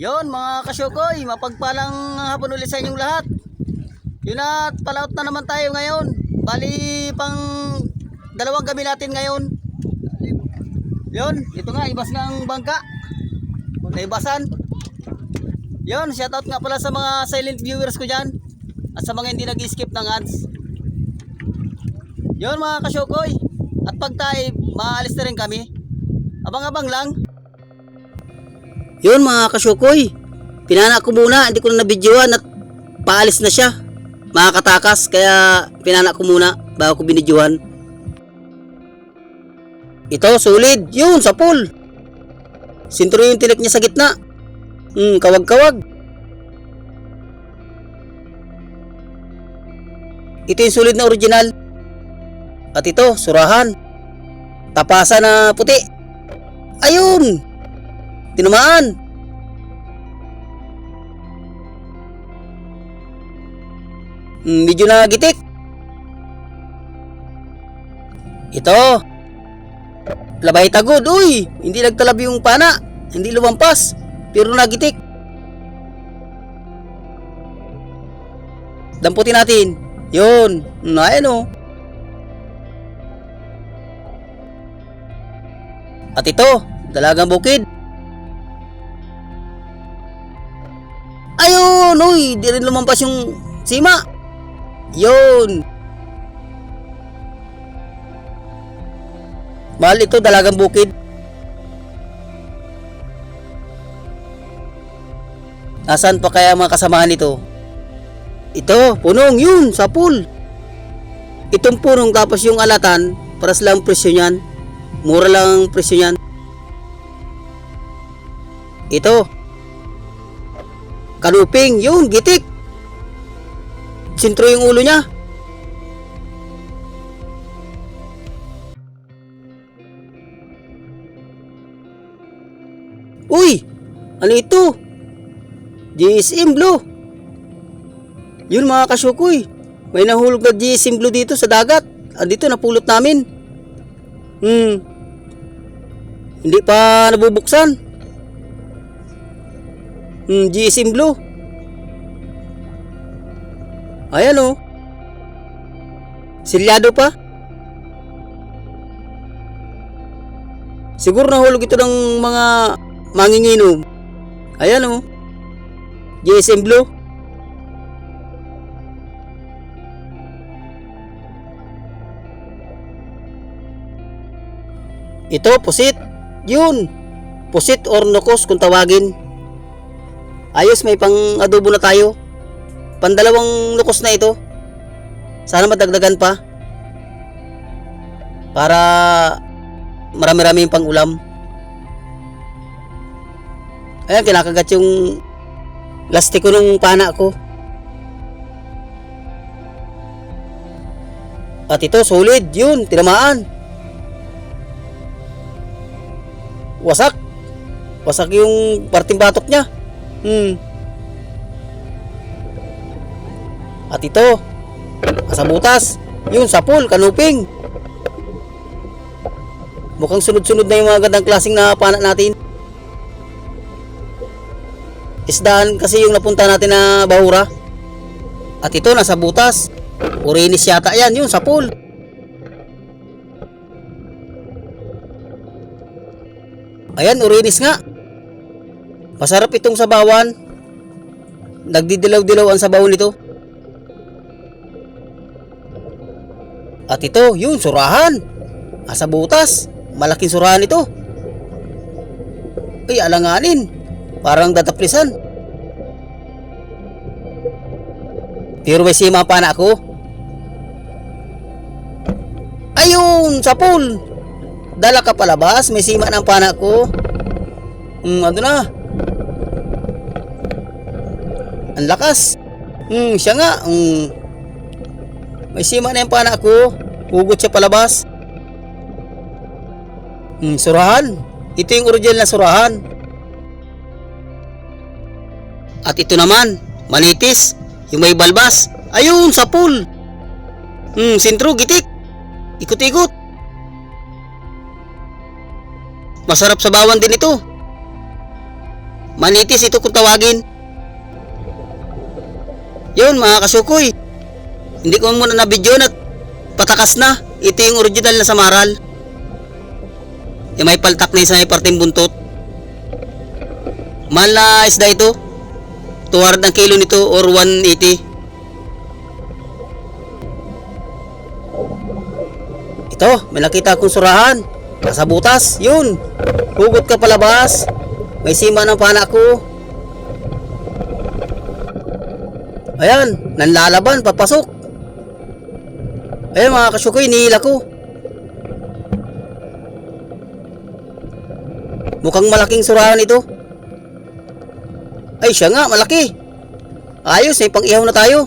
Yon mga kasyokoy, mapagpalang hapon ulit sa inyong lahat. Yun at palaut na naman tayo ngayon. Bali pang dalawang gabi natin ngayon. Yon, ito nga, ibas nga ang bangka. Naibasan. Yon, shoutout nga pala sa mga silent viewers ko dyan. At sa mga hindi nag-skip ng ads. Yon mga kasyokoy. At pag tayo, maalis na rin kami. Abang-abang lang. Yun mga kasyukoy, pinana ko muna, hindi ko na nabidyoan at paalis na siya. Makakatakas, kaya pinana ko muna bago ko binidyohan. Ito, solid. Yun, sa pool. Sintro yung tilik niya sa gitna. Hmm, kawag-kawag. Ito yung solid na original. At ito, surahan. Tapasa na puti. Ayun! Tinamaan. Hmm, medyo nagitik. Ito. Labay tagod. Uy, hindi nagtalab yung pana. Hindi lumampas. Pero nagitik. Damputin natin. Yun. Hmm, ayan o. At ito, dalagang bukid. Ayun, uy, di rin lumampas yung sima. Yun. Mahal ito, dalagang bukid. Nasaan pa kaya mga kasamahan nito? Ito, punong, yun, sa pool. Itong punong tapos yung alatan, paras lang presyo niyan. Mura lang ang presyo niyan. Ito, Kanuping, yun, gitik. Sintro yung ulo niya. Uy! Ano ito? GSM Blue. Yun mga kasyukoy. May nahulog na GSM Blue dito sa dagat. Andito napulot namin. Hmm. Hindi pa nabubuksan. Hmm, GSM Blue. Ayan o. Silyado pa. Siguro nahulog ito ng mga manginginom. Ayan o. GSM Blue. Ito, pusit. Yun. Pusit or nukos kung tawagin. Ayos, may pang adobo na tayo. Pandalawang lukos na ito. Sana madagdagan pa. Para marami-rami yung pang ulam. Ayan, kinakagat yung lastiko ng pana ko. At ito, solid. Yun, tinamaan. Wasak. Wasak yung parting batok niya. Hmm. At ito, sa butas, yun sa pool, kanuping. Mukhang sunod-sunod na yung mga gandang klaseng na pana natin. Isdaan kasi yung napunta natin na bahura. At ito, nasa butas. Urinis yata yan, yun sa pool. Ayan, urinis nga. Masarap itong sabawan. Nagdidilaw-dilaw ang sabaw nito. At ito, yun, surahan. Asa butas. Malaking surahan ito. Ay, alanganin. Parang dataplisan. Pero may sima pa na ako. Ayun, sa pool. Dala ka palabas, may sima ng pana ko. Hmm, ano na? Ang lakas. Hmm, siya nga. Hmm. May sima na yung pana ko. Hugot siya palabas. Hmm, surahan. Ito yung original na surahan. At ito naman, manitis. Yung may balbas. Ayun, sa pool. Hmm, sintro, gitik. Ikot-ikot. Masarap sa bawan din ito. Manitis ito kung tawagin. Yun mga kasukoy. Hindi ko muna na video at patakas na. Ito yung original na samaral. Yung may paltak na isa may parteng buntot. Mahal na isda ito. 200 ang kilo nito or 180. Ito, may nakita akong surahan. Nasa butas, yun. Hugot ka palabas. May sima ng pana ko. Ayan, nanlalaban, papasok. Ayan mga kasyukoy, nihila ko. Mukhang malaking surahan ito. Ay, siya nga, malaki. Ayos, may pang-ihaw na tayo.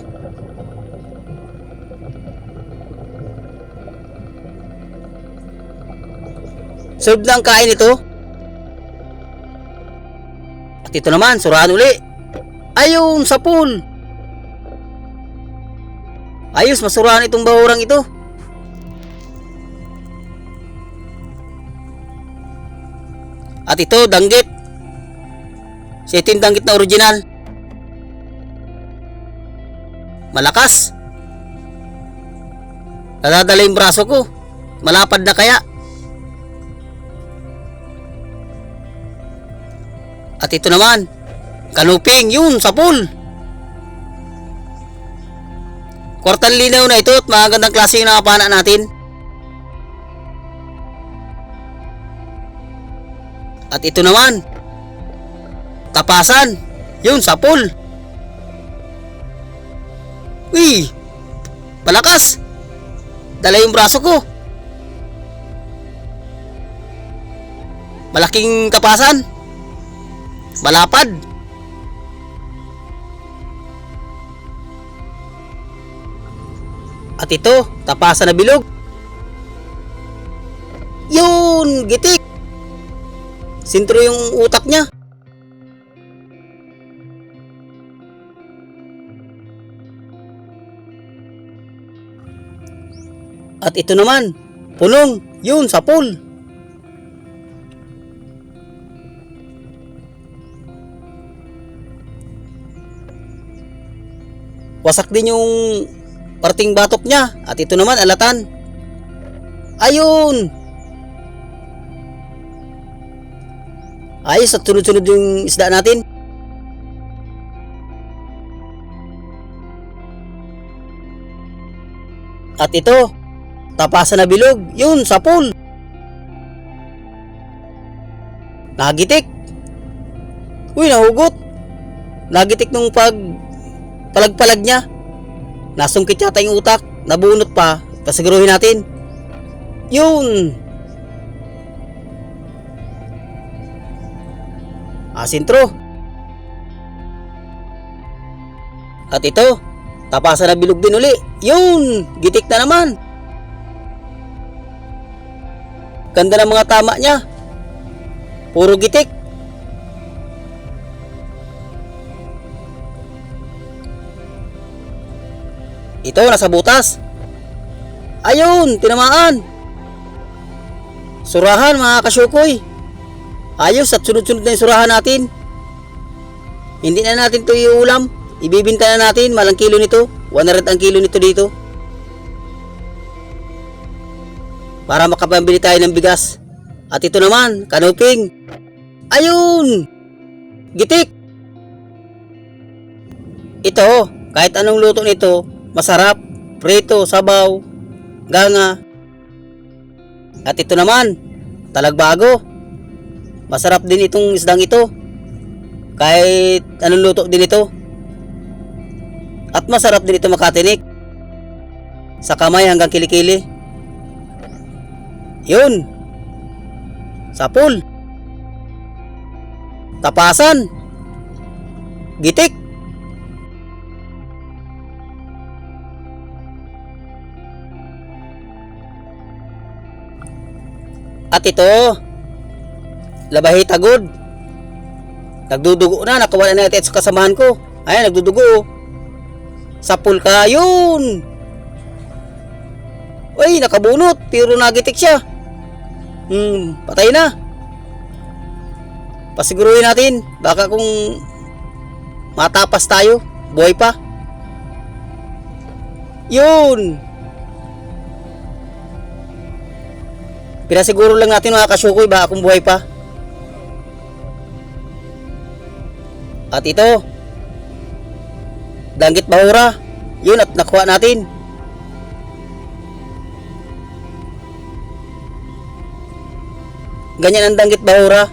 Serve na ang kain ito. At ito naman, surahan uli. Ayun, sa pool. Ayos, masurahan itong bahurang ito. At ito, danggit. Ito yung danggit na original. Malakas. Nadadala yung braso ko. Malapad na kaya. At ito naman, kanuping, yun, sa pool. Kwartal linaw na ito at magandang klase yung nakapana natin. At ito naman, tapasan, yun, sa pool. Uy, palakas. Dala yung braso ko. Malaking tapasan. Malapad. At ito, tapasan na bilog. Yun, gitik. Sintro yung utak niya. At ito naman, punong, yun, sa pool. Wasak din yung parting batok niya. At ito naman, alatan. Ayun! Ayos at sunod-sunod yung isda natin. At ito, tapasan na bilog, yun, sa pool. Nagitik. Uy, nahugot. Nagitik nung pag palag-palag niya. Nasungkit yata yung utak. Nabunot pa. Pasiguruhin natin. Yun. Asintro. At ito, tapasan na bilog din uli. Yun, gitik na naman. Ganda ng mga tama niya. Puro gitik. Ito, nasa butas. Ayun, tinamaan. Surahan mga kasyukoy. Ayos at sunod-sunod na yung surahan natin. Hindi na natin ito iulam. Ibibinta na natin, malang kilo nito. 100 ang kilo nito dito. Para makapambili tayo ng bigas. At ito naman, kanuping. Ayun! Gitik! Ito, kahit anong luto nito, masarap. Prito, sabaw, ganga. At ito naman, talagbago. Masarap din itong isdang ito. Kahit anong luto din ito. At masarap din ito makatinik. Sa kamay hanggang kilikili. Yun. Sa pool. Tapasan. Gitik. At ito, labahi tagod. Nagdudugo na, nakawala na natin sa kasamahan ko. Ayan, nagdudugo. Sa pool ka, yun. Uy, nakabunot, pero nagitik siya. Hmm, patay na. Pasiguruhin natin. Baka kung matapas tayo, buhay pa. Yun! Pinasiguro lang natin mga kasyukoy, baka kung buhay pa. At ito, Danggit Bahura. Yun at nakuha natin. Ganyan ang Danggit Bahura.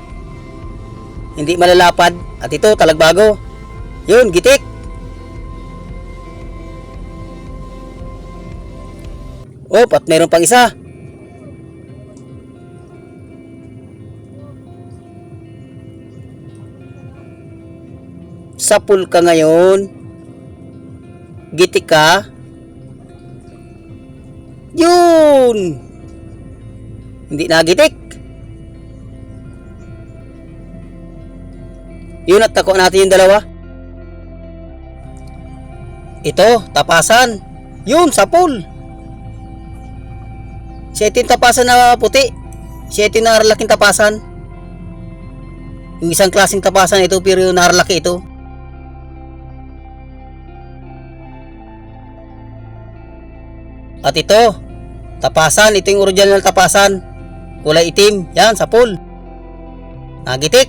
Hindi malalapad. At ito, talagbago. Yun, gitik. Oh, at meron pang isa. Sapul ka ngayon. Gitik ka. Yun! Hindi nagitik. Yun at tako natin yung dalawa. Ito, tapasan. Yun, sapul. Siya ito yung tapasan na puti. Siya ito yung naralaking tapasan. Yung isang klaseng tapasan ito pero yung naralaki ito. At ito, tapasan. Ito yung original tapasan. Kulay itim. Yan, sapul. Nagitik.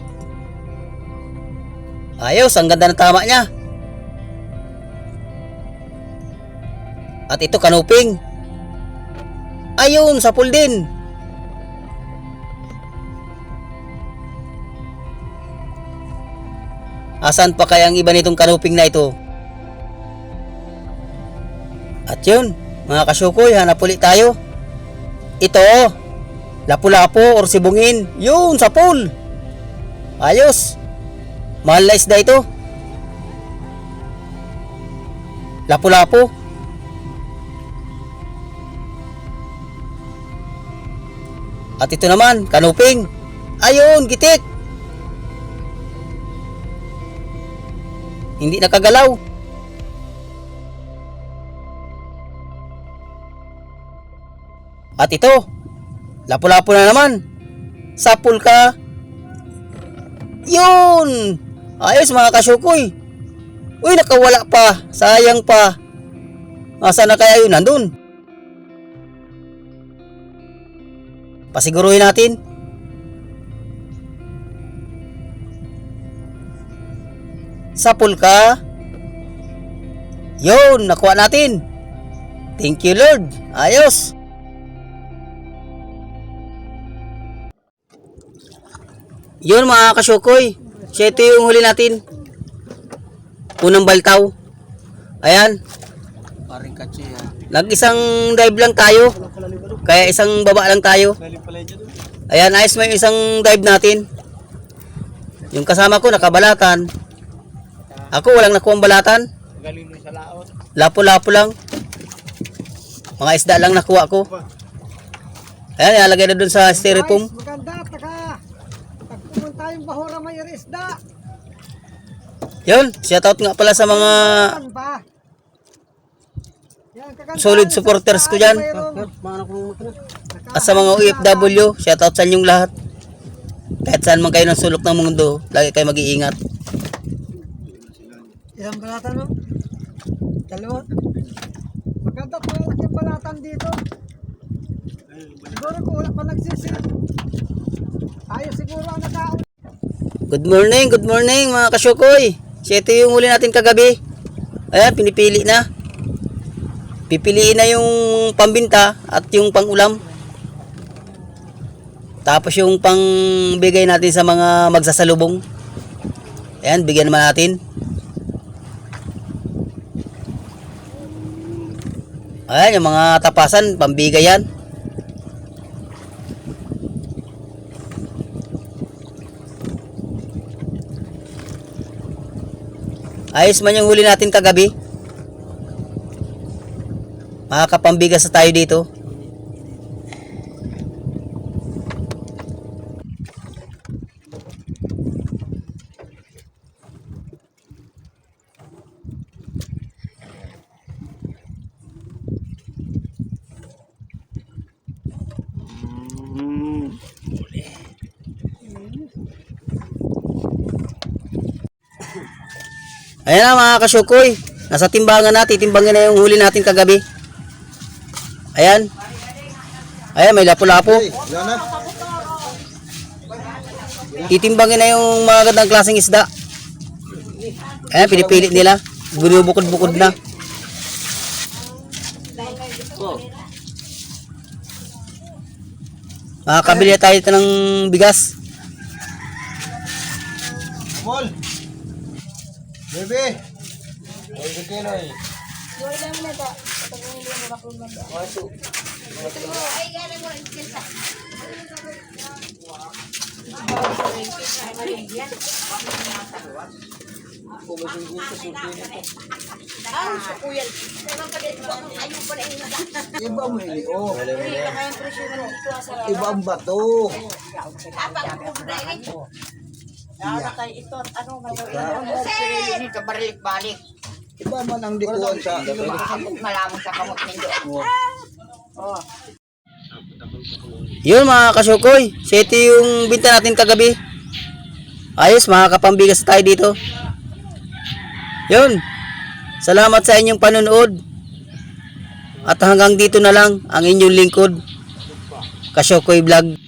Ayos, ang ganda ng tama niya. At ito, kanuping. Ayun, sapul din. Asan pa kaya ang iba nitong kanuping na ito? At yun, mga kasyukoy, hanap ulit tayo. Ito, lapu-lapo or sibungin. Yun, sapul. Ayos. Mahal na isda ito. Lapu-lapo. At ito naman, kanuping. Ayun, gitik. Hindi nakagalaw. At ito, lapu-lapu na naman. Sapul ka. Yun! Ayos mga kasyukoy. Uy, nakawala pa. Sayang pa. Asa na kaya yun? Nandun. Pasiguruhin natin. Sapul ka. Yun, nakuha natin. Thank you Lord. Ayos. Yun mga kasyukoy. Siya ito yung huli natin. Unang baltaw. Ayan. Yan. Nag-isang dive lang tayo. Kaya isang baba lang tayo. Ayan, ayos mo yung isang dive natin. Yung kasama ko nakabalatan. Ako walang nakuha balatan. Lapo-lapo lang. Mga isda lang nakuha ko. Ayan, ilalagay na dun sa styrofoam. Maganda, taka. Pag pumunta yung bahura may isda. Yun, shoutout nga pala sa mga solid supporters ko dyan. At sa mga OFW, shoutout sa inyong lahat. Kahit saan man kayo ng sulok ng mundo, lagi kayo mag-iingat. Ilang balatan no? Dalawa. Maganda po yung laking balatan dito. Siguro kung wala pa nagsisil. Tayo siguro ang nakaon. Good morning, good morning mga kasyukoy. Siya ito yung huli natin kagabi. Ayan, pinipili na. Pipiliin na yung pambinta at yung pangulam. Tapos yung pangbigay natin sa mga magsasalubong. Ayan, bigyan naman natin. Ayan, yung mga tapasan, pambigay yan. Ayos man yung huli natin kagabi. Makakapambigas na tayo dito. Ayan na mga kasyukoy. Nasa timbangan natin. Timbangin na yung huli natin kagabi. Ayan. Ayan, may lapo-lapo. Na. Titimbangin na yung mga gandang klaseng isda. Ayan, pinipilit nila. Binubukod-bukod na. Makakabili na tayo ito ng bigas. Mol. Bebe. Ay, kilo eh. Iba mo yun. Oh. Iba ang bato. Balik Iba man ang dikuan sa... malamon sa kamot ninyo. Yun mga kasyukoy. Sete yung binta natin kagabi. Ayos, makakapambigas tayo dito. Yun. Salamat sa inyong panonood. At hanggang dito na lang ang inyong lingkod. Kasyukoy Vlog.